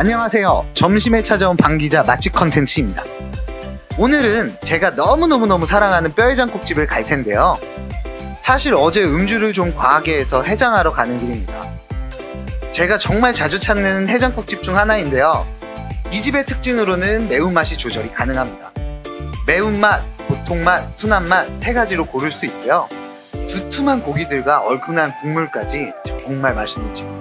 안녕하세요. 점심에 찾아온 방기자 맛집 컨텐츠입니다. 오늘은 제가 너무너무너무 사랑하는 뼈해장국집을 갈 텐데요. 사실 어제 음주를 좀 과하게 해서 해장하러 가는 길입니다. 제가 정말 자주 찾는 해장국집 중 하나인데요. 이 집의 특징으로는 매운맛이 조절이 가능합니다. 매운맛, 보통맛, 순한맛 세 가지로 고를 수 있고요. 두툼한 고기들과 얼큰한 국물까지 정말 맛있는 집입니다.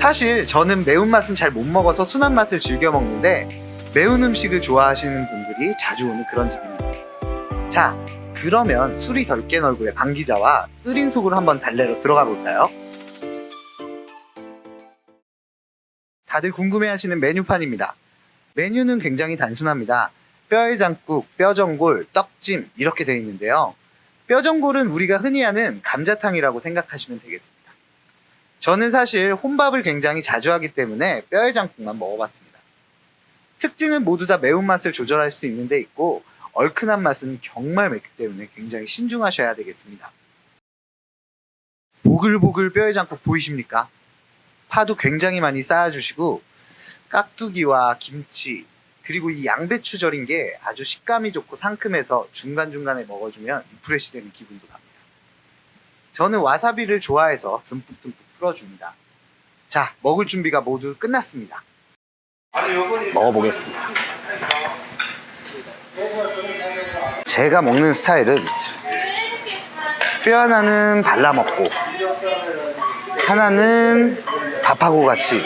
사실 저는 매운맛은 잘 못 먹어서 순한 맛을 즐겨 먹는데 매운 음식을 좋아하시는 분들이 자주 오는 그런 집입니다. 자, 그러면 술이 덜 깬 얼굴의 방 기자와 쓰린 속으로 한번 달래러 들어가 볼까요? 다들 궁금해하시는 메뉴판입니다. 메뉴는 굉장히 단순합니다. 뼈해장국, 뼈전골, 떡찜 이렇게 되어 있는데요. 뼈전골은 우리가 흔히 아는 감자탕이라고 생각하시면 되겠습니다. 저는 사실 혼밥을 굉장히 자주 하기 때문에 뼈해 장국만 먹어봤습니다. 특징은 모두 다 매운맛을 조절할 수 있는 데 있고 얼큰한 맛은 정말 맵기 때문에 굉장히 신중하셔야 되겠습니다. 보글보글 뼈해 장국 보이십니까? 파도 굉장히 많이 쌓아주시고 깍두기와 김치 그리고 이 양배추 절인 게 아주 식감이 좋고 상큼해서 중간중간에 먹어주면 리프레시 되는 기분도 납니다. 저는 와사비를 좋아해서 듬뿍듬뿍 풀어줍니다. 자, 먹을 준비가 모두 끝났습니다. 먹어보겠습니다. 제가 먹는 스타일은 뼈 하나는 발라 먹고 하나는 밥하고 같이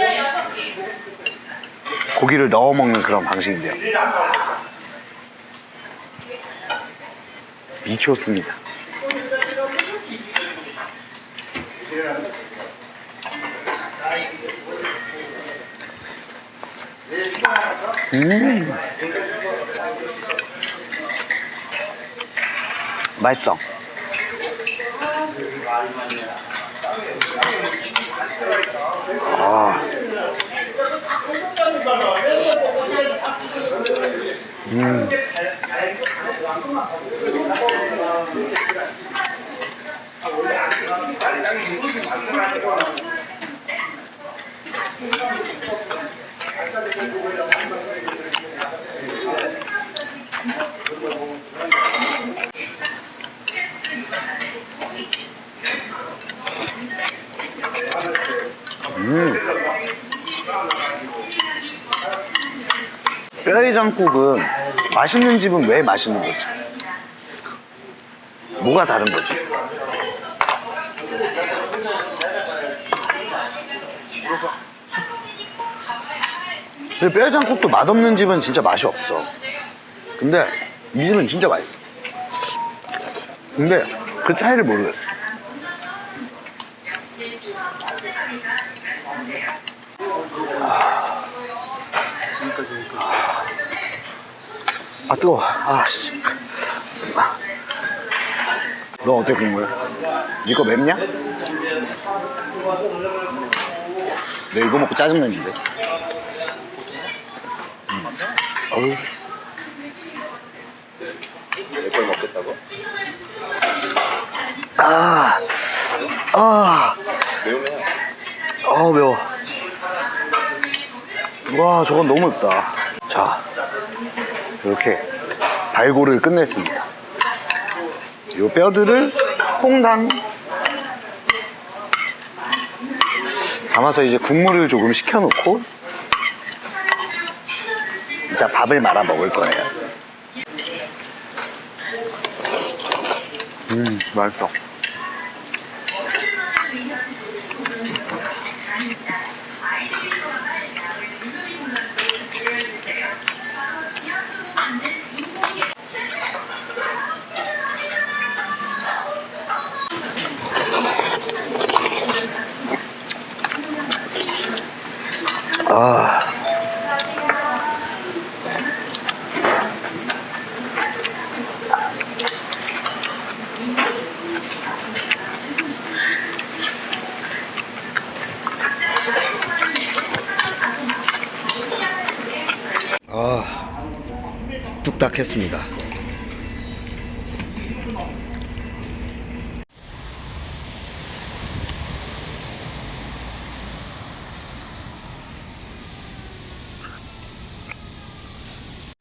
고기를 넣어 먹는 그런 방식인데요. 미쳤습니다. 음. 맛있어. 아. 음. 음. 뼈해장국은 맛있는 집은 왜 맛있는 거지? 뭐가 다른 거지? 근데 뼈해장국도 맛없는 집은 진짜 맛이 없어. 근데 이 집은 진짜 맛있어. 근데 그 차이를 모르겠어. 아 뜨거워 아씨 너 어때 국물? 니거 맵냐? 내 이거 먹고 짜증났는데 음. 어우 내걸 먹겠다고? 아, 아, 매우면 아 매워. 와, 저건 너무 맵다. 자, 이렇게 발골을 끝냈습니다. 이 뼈들을 홍당 담아서 이제 국물을 조금 식혀놓고 이따 밥을 말아 먹을 거예요. 음, 맛있어. 아. 아, 뚝딱 했습니다.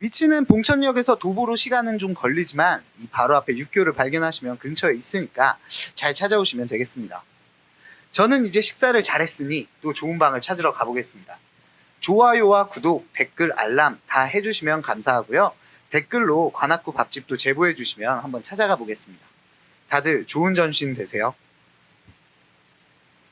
위치는 봉천역에서 도보로 시간은 좀 걸리지만 이 바로 앞에 육교를 발견하시면 근처에 있으니까 잘 찾아오시면 되겠습니다. 저는 이제 식사를 잘했으니 또 좋은 방을 찾으러 가보겠습니다. 좋아요와 구독, 댓글, 알람 다 해주시면 감사하고요. 댓글로 관악구 밥집도 제보해 주시면 한번 찾아가 보겠습니다. 다들 좋은 점심 되세요.